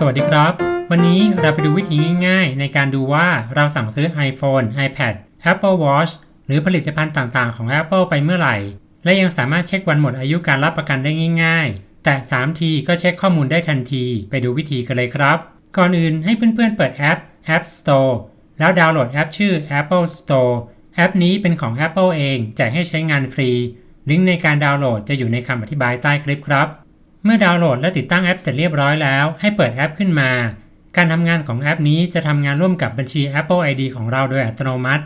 สวัสดีครับ วันนี้เราไปดูวิธีง่ายๆ ในการดูว่าเราสั่งซื้อ iPhone, iPad, Apple Watch หรือผลิตภัณฑ์ต่างๆ ของ Apple ไปเมื่อไหร่ และยังสามารถเช็ควันหมดอายุการรับประกันได้ง่ายๆ แต่ 3 ทีก็เช็คข้อมูลได้ทันที ไปดูวิธีกันเลยครับ ก่อนอื่นให้เพื่อนๆเปิดแอป App Store แล้วดาวน์โหลดแอปชื่อ Apple Store แอปนี้เป็นของ Apple เองแจกให้ใช้งานฟรี ลิงก์ในการดาวน์โหลดจะอยู่ในคำอธิบายใต้คลิปครับ เมื่อดาวน์โหลดและติดตั้งแอปเสร็จเรียบร้อยแล้ว ให้เปิดแอปขึ้นมา การทำงานของแอปนี้จะทำงานร่วมกับบัญชี Apple ID ของเราโดยอัตโนมัติ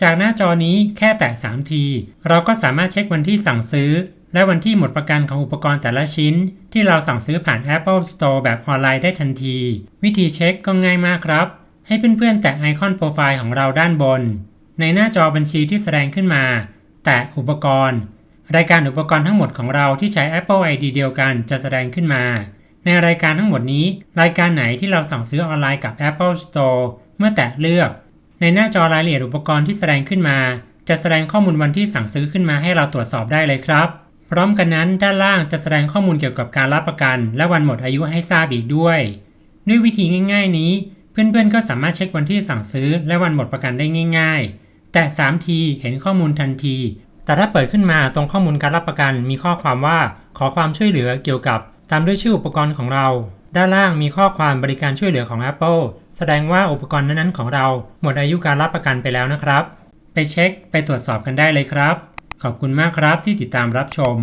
จากหน้าจอนี้แค่แตะ 3 ที เราก็สามารถเช็ควันที่สั่งซื้อ และวันที่หมดประกันของอุปกรณ์แต่ละชิ้น ที่เราสั่งซื้อผ่าน Apple Store แบบออนไลน์ได้ทันที วิธีเช็คก็ง่ายมากครับ ให้เพื่อนๆ แตะไอคอนโปรไฟล์ของเราด้านบน ในหน้าจอบัญชีที่แสดงขึ้นมา แตะอุปกรณ์ รายการอุปกรณ์ทั้งหมดของเราที่ใช้ Apple ID เดียวกันจะแสดงขึ้นมา ในรายการทั้งหมดนี้ รายการไหนที่เราสั่งซื้อออนไลน์กับ Apple Store เมื่อแตะเลือก ในหน้าจอรายละเอียดอุปกรณ์ที่แสดงขึ้นมา จะแสดงข้อมูลวันที่สั่งซื้อขึ้นมาให้เราตรวจสอบได้เลยครับ พร้อมกันนั้นด้านล่างจะแสดงข้อมูลเกี่ยวกับการรับประกัน และวันหมดอายุให้ทราบอีกด้วย ด้วยวิธีง่าย ๆ นี้ เพื่อนๆก็สามารถเช็ควันที่สั่งซื้อ และวันหมดประกันได้ง่าย ๆ แต่ 3 ทีเห็นข้อมูลทันที แต่ถ้าเปิดขึ้นมาตรงข้อมูลการรับประกันมีข้อความว่าขอความช่วยเหลือเกี่ยวกับ ตามด้วยชื่ออุปกรณ์ของเรา ด้านล่างมีข้อความบริการช่วยเหลือของ Apple แสดงว่าอุปกรณ์นั้นๆของเราหมดอายุการรับประกันไปแล้วนะครับ ไปเช็คไปตรวจสอบกันได้เลยครับ ขอบคุณมากครับที่ติดตามรับชม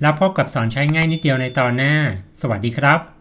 แล้วพบกับสอนใช้ง่ายนิดเดียวในตอนหน้า สวัสดีครับ